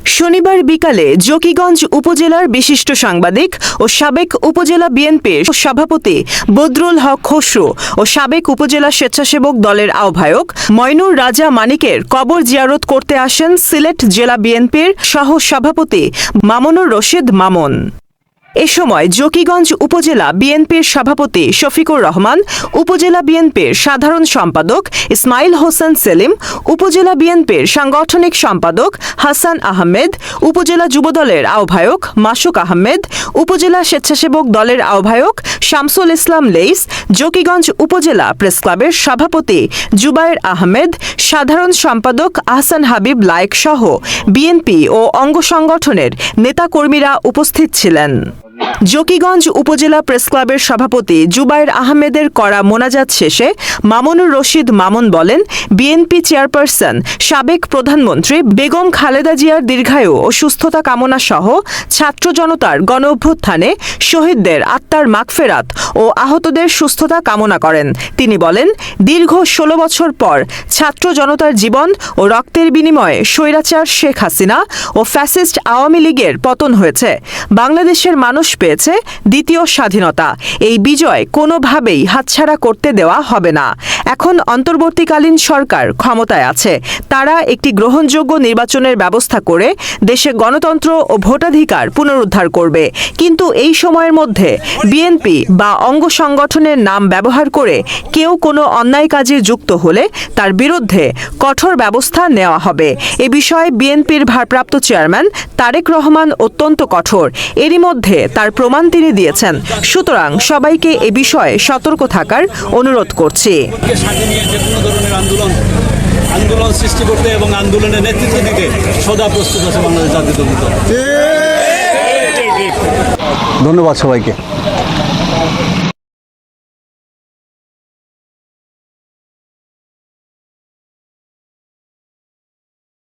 শনিবার বিকালে জকিগঞ্জ উপজেলার বিশিষ্ট সাংবাদিক ও সাবেক উপজেলা বিএনপির সভাপতি বদরুল হক খসরু ও সাবেক উপজেলা স্বেচ্ছাসেবক দলের আহ্বায়ক ময়নুর রাজা মানিকের কবর জিয়ারত করতে আসেন সিলেট জেলা বিএনপির সহ সভাপতি মামনুর রশিদ মামুন। এ সময় জকিগঞ্জ উপজেলা বিএনপির সভাপতি শফিকুর রহমান, উপজেলা বিএনপির সাধারণ সম্পাদক ইসমাইল হোসেন সেলিম, উপজেলা বিএনপির সাংগঠনিক সম্পাদক হাসান আহমেদ, উপজেলা যুবদলের আহ্বায়ক মাসুক আহমেদ, উপজেলা স্বেচ্ছাসেবক দলের আহ্বায়ক শামসুল ইসলাম লেইস, জকিগঞ্জ উপজেলা প্রেস ক্লাবের সভাপতি জুবায়ের আহমেদ, সাধারণ সম্পাদক আহসান হাবিব লায়েক সহ বিএনপি ও অঙ্গ সংগঠনের নেতাকর্মীরা উপস্থিত ছিলেন। জকিগঞ্জ উপজেলা প্রেস ক্লাবের সভাপতি জুবাইর আহমেদের করা মোনাজাত শেষে মামুনুর রশিদ মামুন বলেন, বিএনপি চেয়ারপারসন, সাবেক প্রধানমন্ত্রী বেগম খালেদা জিয়ার দীর্ঘায়ু ও সুস্থতা কামনা সহ ছাত্র জনতার গণ অভ্যুত্থানে শহীদদের আত্মার মাগফেরাত ও আহতদের সুস্থতা কামনা করেন। তিনি বলেন, দীর্ঘ ষোলো বছর পর ছাত্র জনতার জীবন ও রক্তের বিনিময়ে স্বৈরাচার শেখ হাসিনা ও ফ্যাসিস্ট আওয়ামী লীগের পতন হয়েছে। বাংলাদেশের মানুষ পেয়েছে দ্বিতীয় স্বাধীনতা। এই বিজয় কোনোভাবেই হাতছাড়া করতে দেওয়া হবে না। এখন অন্তর্বর্তীকালীন সরকার ক্ষমতায় আছে। তারা একটি গ্রহণযোগ্য নির্বাচনের ব্যবস্থা করে দেশে গণতন্ত্র ও ভোটাধিকার পুনরুদ্ধার করবে। কিন্তু এই সময়ের মধ্যে বিএনপি বা অঙ্গ সংগঠনের নাম ব্যবহার করে কেউ কোনো অন্যায় কাজে যুক্ত হলে তার বিরুদ্ধে কঠোর ব্যবস্থা নেওয়া হবে। এ বিষয়ে বিএনপির ভারপ্রাপ্ত চেয়ারম্যান তারেক রহমান অত্যন্ত কঠোর। এরই মধ্যে তার প্রমাণ তিনি দিয়েছেন। সুতরাং সবাইকে এ বিষয়ে সতর্ক থাকার অনুরোধ করছি। আন্দোলন আন্দোলন সৃষ্টি করতে এবং আন্দোলনের নেতৃত্ব দিতে সদা প্রস্তুত আছে বাংলাদেশ জাতীয় দল। ধন্যবাদ সবাইকে।